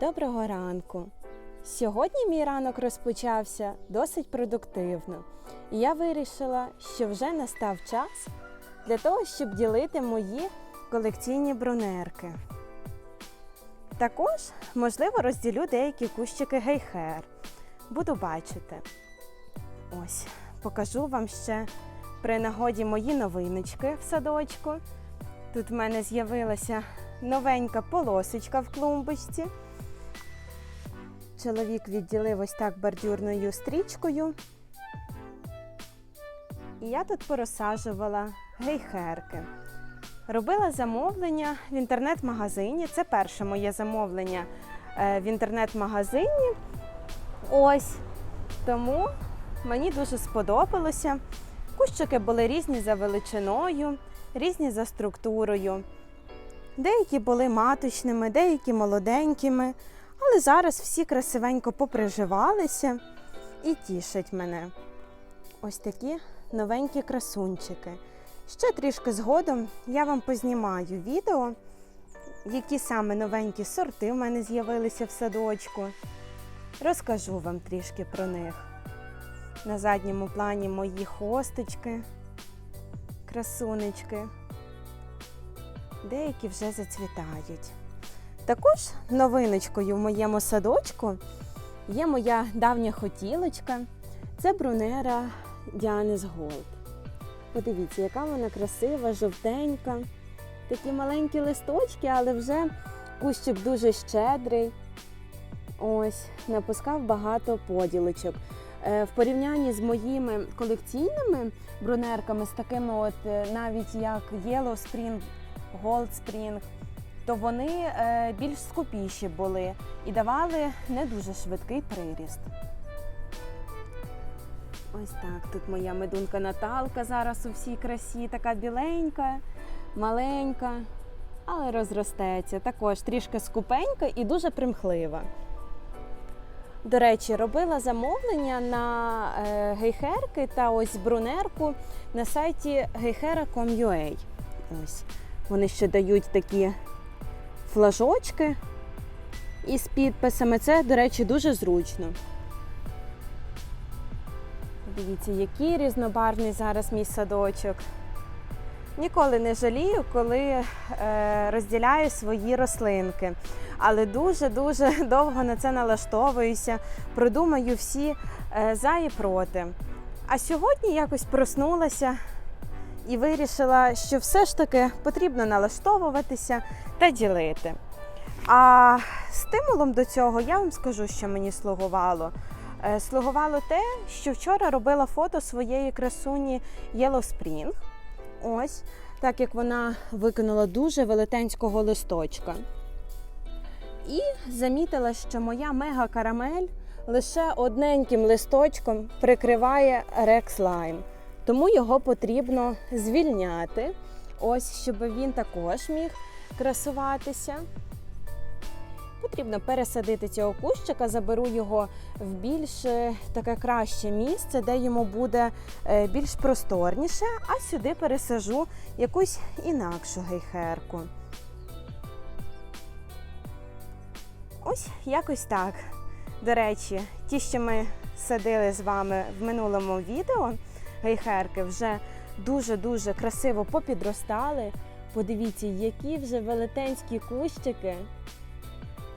Доброго ранку! Сьогодні мій ранок розпочався досить продуктивно, і я вирішила, що вже настав час для того, щоб ділити мої колекційні брунерки. Також, можливо, розділю деякі кущики гейхер. Буду бачити. Ось, покажу вам ще при нагоді мої новиночки в садочку. Тут в мене з'явилася новенька полосочка в клумбочці. Чоловік відділив ось так бордюрною стрічкою. І я тут порозсаджувала гейхерки. Робила замовлення в інтернет-магазині. Це перше моє замовлення е, в інтернет-магазині. Ось. Тому мені дуже сподобалося. Кущики були різні за величиною, різні за структурою. Деякі були маточними, деякі молоденькими, але зараз всі красивенько поприживалися і тішать мене. Ось такі новенькі красунчики. Ще трішки згодом я вам познімаю відео, які саме новенькі сорти в мене з'явилися в садочку. Розкажу вам трішки про них. На задньому плані мої хосточки, красунечки. Деякі вже зацвітають. Також новиночкою в моєму садочку є моя давня хотілочка. Це брунера Діанис Голд. Подивіться, яка вона красива, жовтенька. Такі маленькі листочки, але вже кущик дуже щедрий. Ось, напускав багато поділочок. Е, В порівнянні з моїми колекційними брунерками, з такими, от е, навіть як Yellow Spring, Gold Spring, то вони е, більш скупіші були і давали не дуже швидкий приріст. Ось так. Тут моя медунка Наталка зараз у всій красі, така біленька, маленька, але розростеться. Також трішки скупенька і дуже примхлива. До речі, робила замовлення на е, гейхерки та ось брунерку на сайті geichera.com.ua. Ось. Вони ще дають такі флажочки із підписами. Це, до речі, дуже зручно. Дивіться, який різнобарвний зараз мій садочок. Ніколи не жалію, коли е, розділяю свої рослинки. Але дуже-дуже довго на це налаштовуюся, продумаю всі е, за і проти. А сьогодні якось проснулася і вирішила, що все ж таки потрібно налаштовуватися та ділити. А стимулом до цього я вам скажу, що мені слугувало. Е, Слугувало те, що вчора робила фото своєї красуні Yellow Spring. Ось, так як вона викинула дуже велетенського листочка. І замітила, що моя мега карамель лише одненьким листочком прикриває Rex Lime. Тому його потрібно звільняти, ось, щоб він також міг красуватися. Потрібно пересадити цього кущика, заберу його в більш е, таке краще місце, де йому буде е, більш просторніше, а сюди пересажу якусь інакшу гейхерку. Ось якось так. До речі, ті, що ми садили з вами в минулому відео, гейхерки вже дуже-дуже красиво попідростали. Подивіться, які вже велетенські кущики.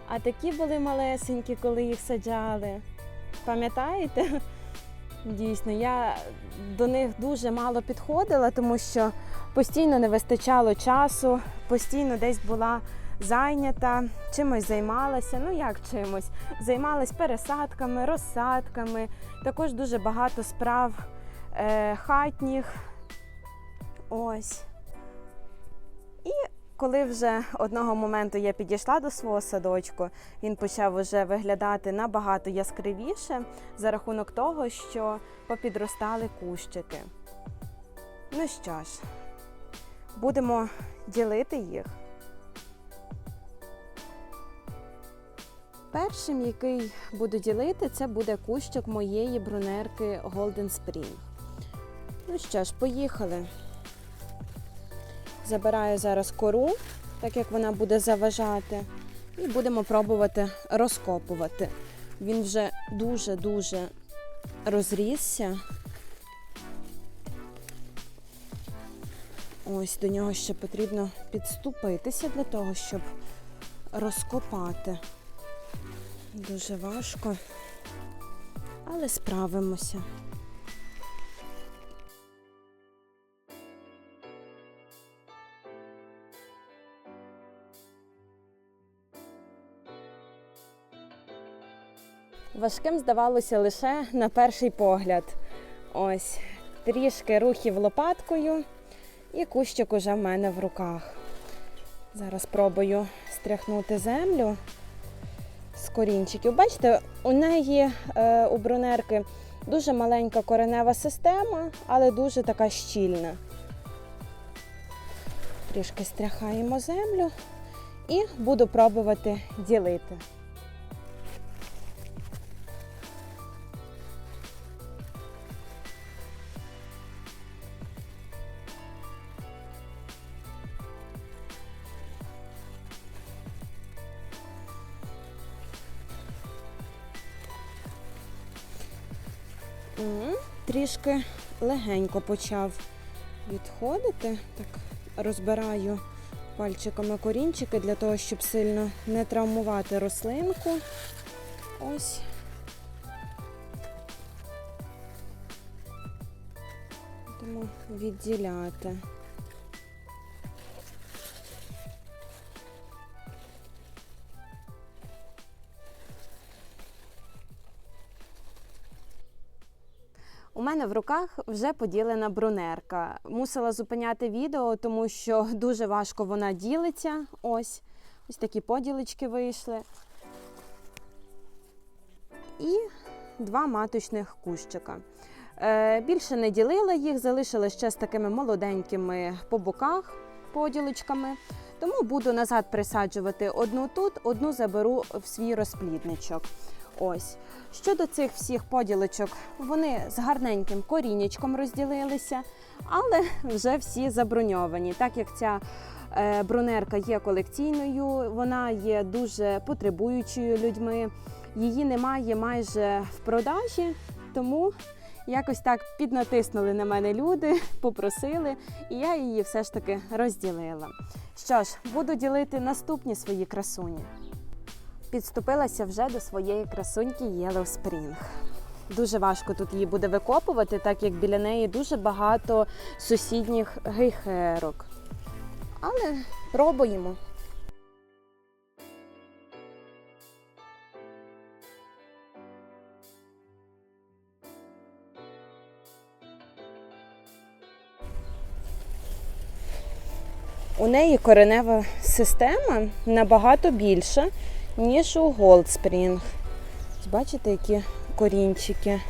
А такі були малесенькі, коли їх саджали. Пам'ятаєте? Дійсно, я до них дуже мало підходила, тому що постійно не вистачало часу, постійно десь була зайнята, чимось займалася. Ну як чимось? Займалась пересадками, розсадками, також дуже багато справ хатніх. Ось. І коли вже одного моменту я підійшла до свого садочку, він почав уже виглядати набагато яскравіше за рахунок того, що попідростали кущики. Ну що ж, будемо ділити їх. Першим, який буду ділити, це буде кущик моєї брунерки Golden Spring. Ну що ж, поїхали. Забираю зараз кору, так як вона буде заважати. І будемо пробувати розкопувати. Він вже дуже-дуже розрісся. Ось до нього ще потрібно підступитися для того, щоб розкопати. Дуже важко, але справимося. Важким здавалося лише на перший погляд. Ось трішки рухів лопаткою, і кущик уже в мене в руках. Зараз пробую стряхнути землю з корінчиків. Бачите, у неї е, у брунерки дуже маленька коренева система, але дуже така щільна. Трішки стряхаємо землю і буду пробувати ділити. Трішки легенько почав відходити. Так розбираю пальчиками корінчики для того, щоб сильно не травмувати рослинку. Ось. Будемо відділяти. У мене в руках вже поділена брунерка. Мусила зупиняти відео, тому що дуже важко вона ділиться. Ось ось такі поділочки вийшли. І два маточних кущика. Е, більше не ділила їх, залишила ще з такими молоденькими по боках поділочками. Тому буду назад присаджувати одну тут, одну заберу в свій розплідничок. Ось. Щодо цих всіх поділочок, вони з гарненьким корінечком розділилися, але вже всі заброньовані. Так як ця е, брунерка є колекційною, вона є дуже потребуючою людьми, її немає майже в продажі, тому якось так піднатиснули на мене люди, попросили, і я її все ж таки розділила. Що ж, буду ділити наступні свої красуні підступилася вже до своєї красуньки Yellow Spring. Дуже важко тут її буде викопувати, так як біля неї дуже багато сусідніх гейхерок. Але пробуємо. У неї коренева система набагато більша, ніж у Goldspring. Бачите, які корінчики.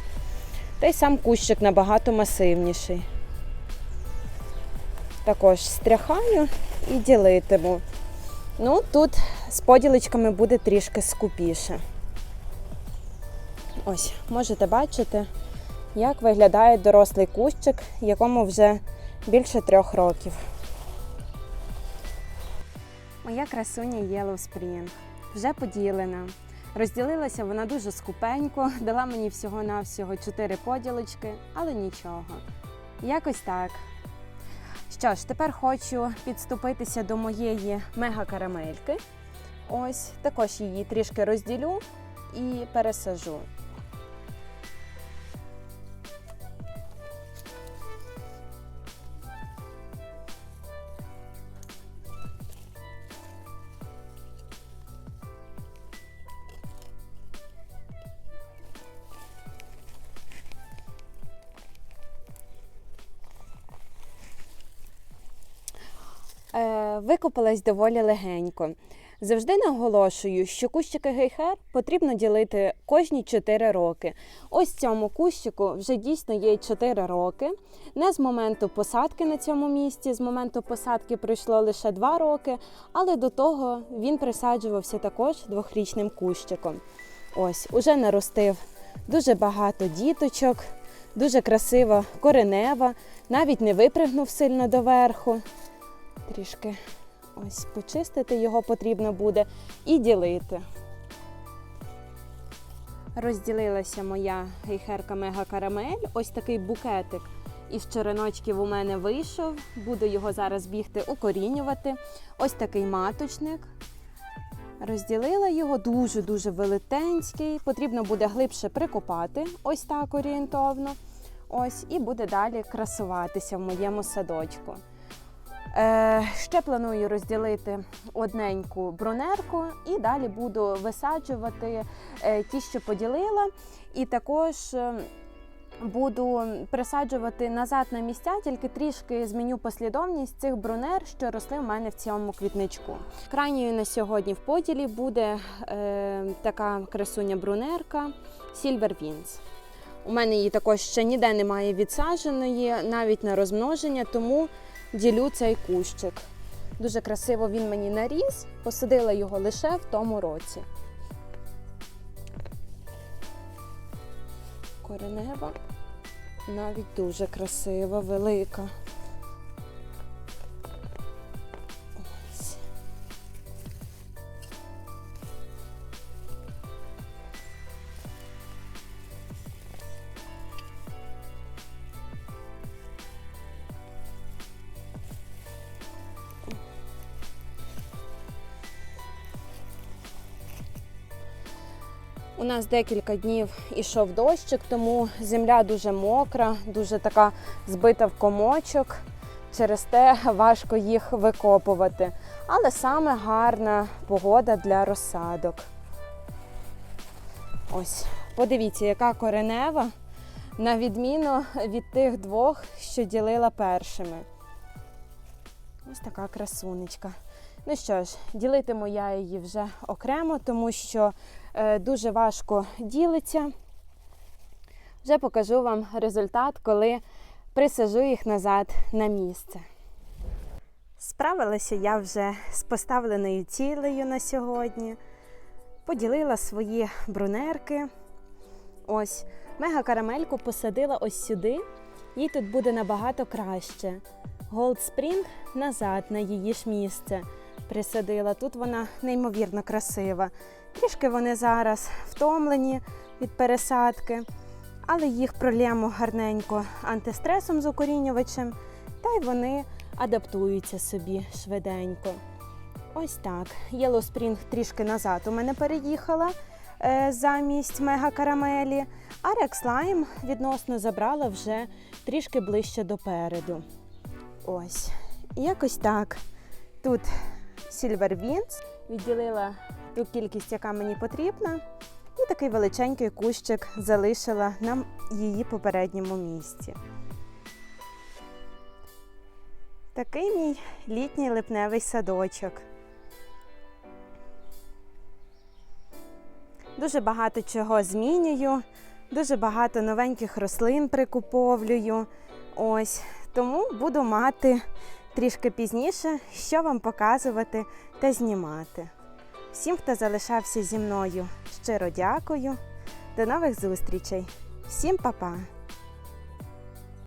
Та й сам кущик набагато масивніший. Також стряхаю і ділитиму. Ну, тут з поділочками буде трішки скупіше. Ось, можете бачити, як виглядає дорослий кущик, якому вже більше трьох років. Моя красуня Yellow Spring вже поділена. Розділилася вона дуже скупенько, дала мені всього-навсього 4 поділочки, але нічого. Якось так. Що ж, тепер хочу підступитися до моєї мега-карамельки. Ось, також її трішки розділю і пересажу. Викопалась доволі легенько. Завжди наголошую, що кущики гейхер потрібно ділити кожні 4 роки. Ось цьому кущику вже дійсно є 4 роки. Не з моменту посадки на цьому місці, з моменту посадки пройшло лише 2 роки, але до того він присаджувався також двохрічним кущиком. Ось, уже наростив дуже багато діточок, дуже красива коренева, навіть не випригнув сильно доверху. Трішки Ось почистити його потрібно буде і ділити. Розділилася моя гейхерка Мега Карамель. Ось такий букетик із череночків у мене вийшов. Буду його зараз бігти укорінювати. Ось такий маточник. Розділила його дуже-дуже велетенський. Потрібно буде глибше прикопати, ось так орієнтовно. Ось, і буде далі красуватися в моєму садочку. Е, ще планую розділити одненьку брунерку і далі буду висаджувати е, ті, що поділила. І також е, буду присаджувати назад на місця, тільки трішки зміню послідовність цих брунер, що росли в мене в цьому квітничку. Крайньою на сьогодні в поділі буде е, така красуня брунерка Silver Winds. У мене її також ще ніде немає відсадженої, навіть на розмноження, тому ділю цей кущик. Дуже красиво він мені наріс, посадила його лише в тому році. Коренева навіть дуже красива, велика. У нас декілька днів ішов дощик, тому земля дуже мокра, дуже така збита в комочок. Через те важко їх викопувати. Але саме гарна погода для розсадок. Ось, подивіться, яка коренева, на відміну від тих двох, що ділила першими. Ось така красунечка. Ну що ж, ділитиму я її вже окремо, тому що е, дуже важко ділиться. Вже покажу вам результат, коли присажу їх назад на місце. Справилася я вже з поставленою цілею на сьогодні. Поділила свої брунерки. Ось, мега карамельку посадила ось сюди. Їй тут буде набагато краще. Gold Spring назад на її ж місце присадила. Тут вона неймовірно красива. Трішки вони зараз втомлені від пересадки, але їх пролємо гарненько антистресом з укорінювачем, та й вони адаптуються собі швиденько. Ось так. Yellow трішки назад у мене переїхала е, замість мега карамелі, а Lime відносно забрала вже трішки ближче допереду. Ось. Якось так. Тут Silver Winds, відділила ту кількість, яка мені потрібна, і такий величенький кущик залишила на її попередньому місці. Такий мій літній липневий садочок. Дуже багато чого змінюю, дуже багато новеньких рослин прикуповлюю. Ось тому буду мати трішки пізніше, що вам показувати та знімати. Всім, хто залишався зі мною, щиро дякую. До нових зустрічей. Всім па-па!